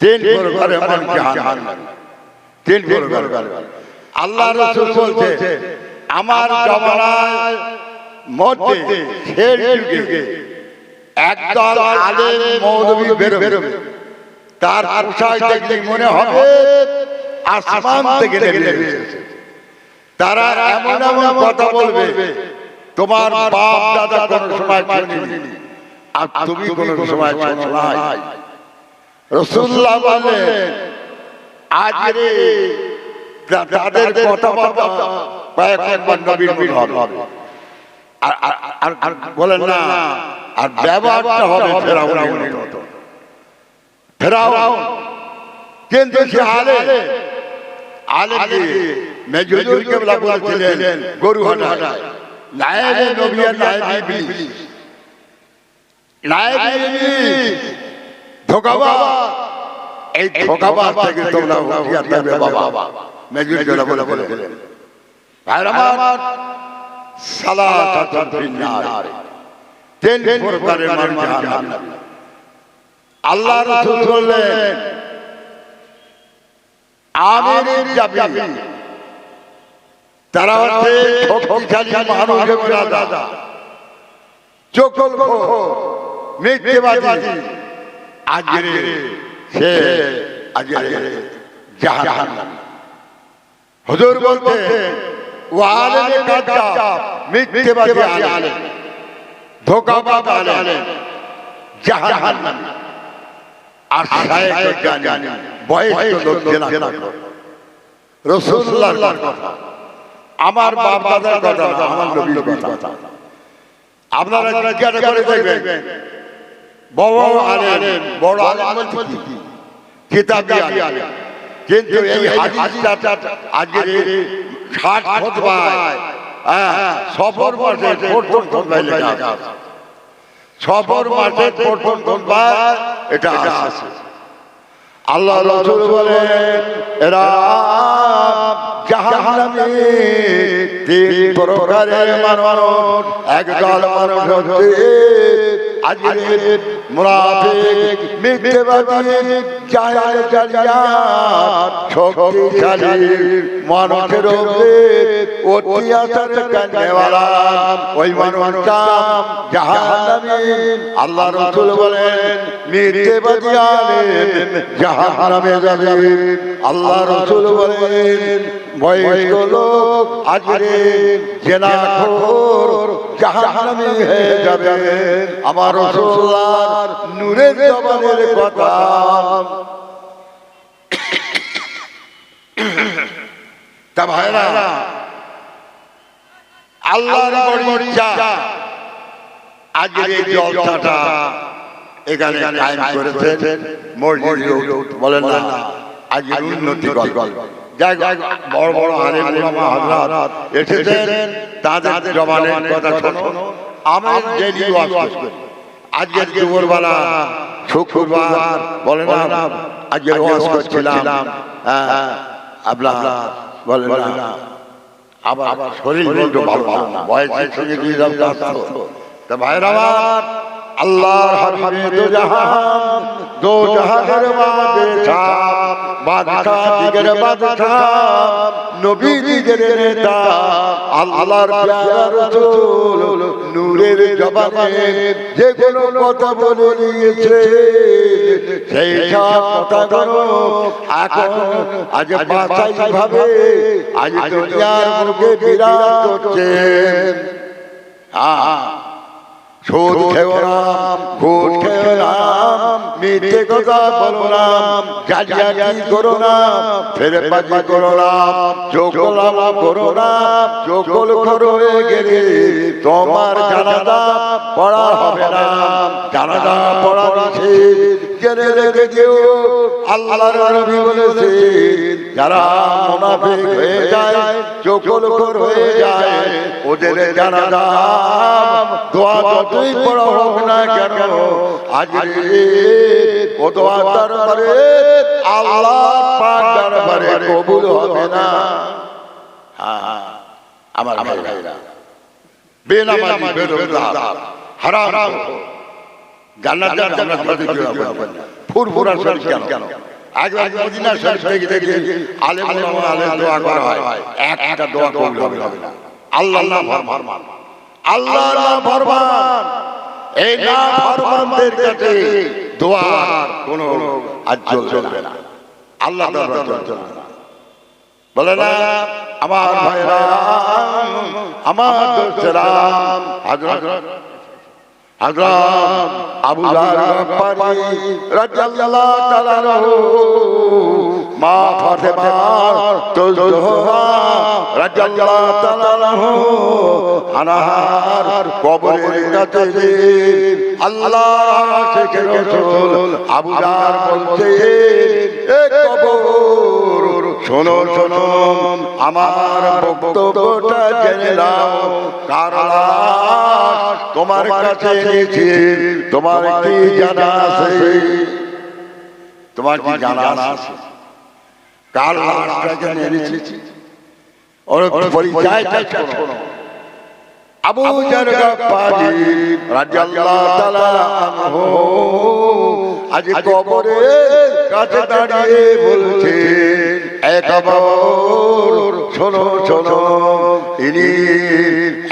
তিন প্রকারে মান জাহান্নাম। তিন প্রকার আল্লাহ রাসূল বলছে আমার জামানার মধ্যে শেষ যুগে একদল আলেম মৌলবী বেরোবে। তার পোশাক দেখলে মনে হবে আসমান থেকে নেমে তারা এমন এমন কথা বলবে তোমার বাপ দাদা কোন সময় শুনিনি আর তুমি কোন সময় শোনো নাই। রসুল্লাহ বলেন আজ রে তাদের কথাবার্তা কয়েকবার নবীর মিল হবে। আর, আর- বলেন না, আর ব্যবহারটা হবে ফেরাউনের মতো। ফেরাউন কিন্তু সে আলে আলে মেজুজুল কেবলা বলেছিলেন, গরু হাটায়। নায়েবে নবী আর নায়েবে ইবলিস। নায়েবে ইবলিস। ধোকাবাজ। এই ধোকাবাজ থেকে তোমরা হুঁশিয়ার থাকবে বাবা। মেজুল কেবলা বলে বলেছিলেন ভাইরা আমার সালাতাতুন ফিন্নার তিন প্রকারের মানুষ জাহান্নাম। আল্লাহ রাসূল বললেন আমিরের যাবি তারা হচ্ছে শক্তিশালী মানুষের দাদা চকল মিথ্যেবাদী। আজরে সে আজরে জাহান্নাম। হুজুর বলতে ওয়ালে কাজ্জাব মিথ্যেবাদী আলেম। ধোকাবাজ আলেম। জাহান্নাম। আর শায়েখ জানি বয়স্ক লোক জেনা রসুল্লাহর কথা। আমার বাপ দাদার কথা না, আমার নবীর কথা। আপনারা জিজ্ঞাসা করে দেখবেন বড় আলেম বড় আলেম বলতে কি কিতাবি আলেম। কিন্তু এই হাদিসটা আজকে ষাট খতবায় সফর মাসে প্রথম খতবায় লেখা আছে। সফর মাসে প্রথম খতবায় এটা আছে। আল্লাহ রসুল বলেন এরা জাহান্নামে তিন প্রকারের মানুষ একদল মানুষ হচ্ছে আজকে মুনাফিক, মিথ্যেবাদী, জাহেল, জালিয়াত, শক্তিশালী মানুষের উপরে অত্যাচার করনেওয়ালা ওই মানুষটা জাহান্নামে আল্লাহ রসুল বলেন, মিথ্যেবাদী আলেম জাহান্নামে যাবে। আল্লাহ রসুল বলেন বয়স্ক লোক আজরে জেনাখোর জাহান্নামে হয়ে যাবে। আমার রসুল্লাহর নূরের জবানের কথা। তা ভাইরা আল্লাহর বড় ইচ্ছা আজকের এই জলসাটা এখানে কায়েম করেছেন মসজিদ বলেন না আজকের উন্নতি গল্প। যাই বড় বড় আলেম ওলামা হযরত এসেছেন তাদের জবানের কথা শোনো। আমার ডেলি ওয়াজ করি আজকের দুপুরবেলা শুক্রবার বলে না আজকের ওয়াজ করছিলাম। হ্যাঁ, আপনার বলেন না। আবার শরীর বলতে ভালো ভালো না। বয়সের সঙ্গে দিয়ে যাও তা ভাইরা আমার আল্লাহর হাবিবে দো জাহান দো জাহানের বাদশাহ দিগের বাদশাহ নবী দিগের নেতা আল্লাহর প্যারা রাসূল নূরের জবানে যে কোনো কথা বলে নিয়েছে সেই সব কথাগুলো এখন আজ বাসাই ভাবে আজ দুনিয়ার মুখে করছে। হ্যাঁ। সুদ খেও নাম ঘুষ খেও নাম মিথ্যে কথা বলো নাম জালিয়াতি করো না ফেরে বাজি করো না চোখলাম করো না চোখল করো গেলে তোমার জানাজা পড়া হবে না জানাজা পড়া নিষেধ জেনে রেখে দিও আল্লাহর নবী বলেছে যারা মুনাফিক হয়ে যায় চোখল হয়ে যায় ওদের জানা দাম দোয়া যতই বড় হোক না কেন আজ রে ও দোয়া দরবারে আল্লাহ পাক দরবারে কবুল হবে না। হ্যাঁ আমার ভাইরা। বেনামাজি বেরোজগার হারাম জান্নাত দিতে ফুরফুরা শরীফ কেন? কেন? একবার মদিনা শরীফ থেকে দেখে আলেম আলেম দোয়া করা হয়। এক একটা দোয়া কবুল হবে না। আল্লাহ ফরমান। আল্লাহ নাম ফরমান। এই না ফরমানদের কাছে দোয়ার কোনো আজ চলবে না। আল্লাহ দরবার চলবে না। বলে না আমার ভাইরা আমার দোস্তরা হযরত হযরত আবু জার গফফারি রাদিয়াল্লাহু তাআলা মা ফাতেমা, তুজোহা, রাদিয়াল্লাহু তাআলা আনহু আনাহার কবরের কাছে আল্লাহর আশিকের রাসূল আবু জার এ কবর, শোনো শোনো, আমার বক্তব্যটা জেনে নাও। কারণ তোমার কাছে তোমার কি জানা আছে? তোমার কি জানা আছে? কার লাশটা জেনে এনেছি? ওর পরিচয়টা শোনো। আবু জার গাফারি রাদিয়াল্লাহু তাআলা আনহু। আজ কবরে কাছে দাঁড়িয়ে বলছে এক কবর শোনো শোনো ইনি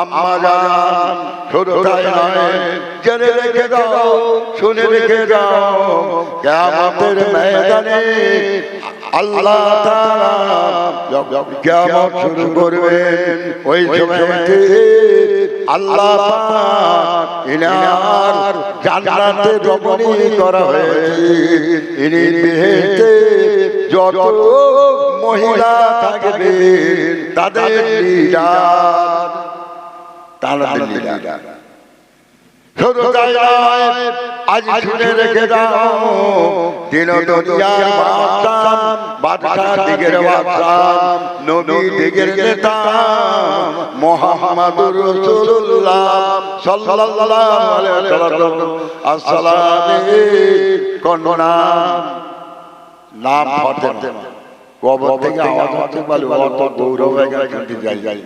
আম্মা জান শুধু তাই নয় জেনে রেখে দাও শুনে রেখে দাও কিয়ামতের ময়দানে আল্লাহ তাআলা যখন কিয়ামত শুরু করবেন। ওই সময়তে আল্লাহ পাক ইনার জান্নাতে রমণী করা হয়েছে। ইনি বেহেতে যত মহিলা থাকবে তাদের লিডার তাদের লিডার শুধু তাই নয় আজ শুনে রেখে দাও দিন দুনিয়ার বাদশাহ বাদশাহ দিগের বাদশাহ নবী দিগের নেতা মুহাম্মাদুর রাসূলুল্লাহ সাল্লাল্লাহু আলাইহি ওয়াসাল্লাম আসসালামে কন্যা নাম ফাতেমা কবর থেকে আওয়াজ হচ্ছে বলে অত গৌরব হয়ে গেল যাই যাই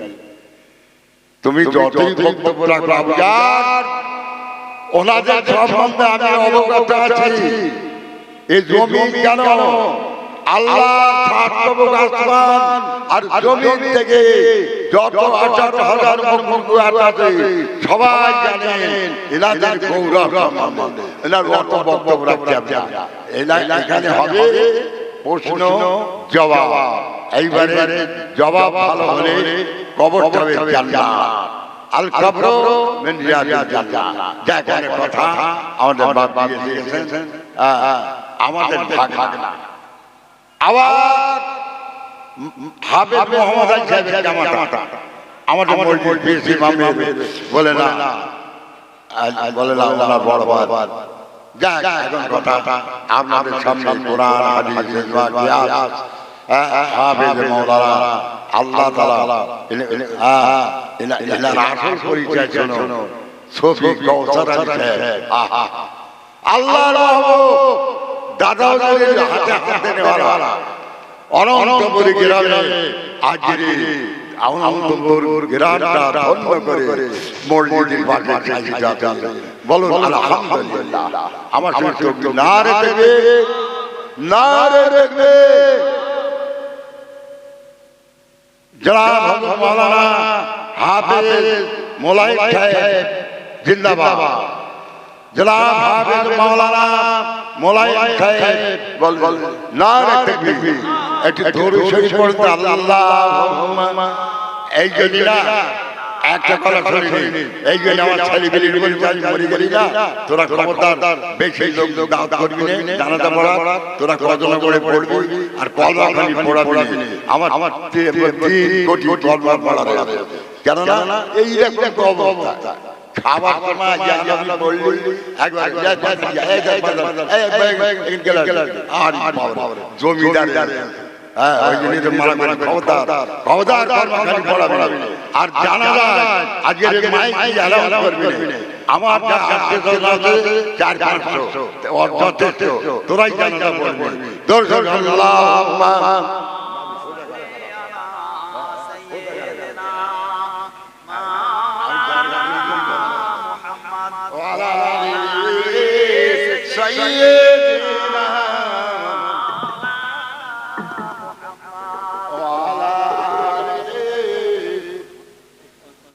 তুমি যতই বক্তব্য রাখো আবুজার ওনাদের সম্বন্ধে আমি অবগত আছি। এই জমি কেন? আল্লাহ আসমান আর জমিন থেকে যত আঠারো হাজার আছে সবাই জানেন। এনাদের গৌরব সম্বন্ধে। এনার অত বক্তব্য রাখতে হবে না। এনা- এখানে হবে প্রশ্ন জবাব। এইবারে জবাব ভালো হলে কবর হবে জান্নাত। আল কবর মিন রিয়াদিল জান্নাহ দেখেন কথা আমাদের বাপ দিয়ে দিয়েছেন। আমাদের ভাগ না আবার হাফেজ মোহাম্মদ আলী সাহেবের জামাতা। আমাদের মসজিদ পিএসসি ইমামের বলে না। বলে না। ওনার বড় বড় যাক এখন কথা। আপনাদের সামনে কোরআন হাদিস ইজমা কিয়াস হাফেজ মাওলানা। আল্লাহ তাআলা এনার আসল পরিচয় শোনো। সফি কৌসার আলী সাহেব। আহা। আল্লাহ রহমত দাদা হুজুরের হাতে হাত দেওয়ালা অনন্তপুরি গ্রামে আজরে। অনন্তপুর গ্রামটা ধন্য করে মসজিদের পাশে সাজিদা বলুন আলহামদুলিল্লাহ। আমার সঙ্গে না রে দেখবে। না রে দেখবে। যারা মৌলানা হাফেজ মোলাই সাহেব জিন্দাবাদ। যারা হাফেজ মৌলানা মোলাই সাহেব বল বল। না রে দেখবি। একটু দরুদ শরীফ পড়তে আল্লাহুম্মা এই জন্য একটা কথা শুনিনি এই জন্য আমার ছেলে বলছে আমি মরে গেলি না। তোরা খবরদার বেশি লোক দাওয়াত করবি না জানাতে পড়া তোরা কজন করে পড়বি আর কলমা খালি পড়াবি আমার আমার তিন কোটি কলমা পড়া আছে। কেননা এই রকম অবস্থা। খাবার যা যা বললি একবার যা যা যা। যা গেল আর জমিদার হ্যাঁ ওই জন্যই তো মারা মারা খবরদার খবরদার কলমা খালি পড়াবি। আর জানা যায়, আজকের মাইক যথেষ্ট তোরাই জানাটা বলবি তোর আল্লাহ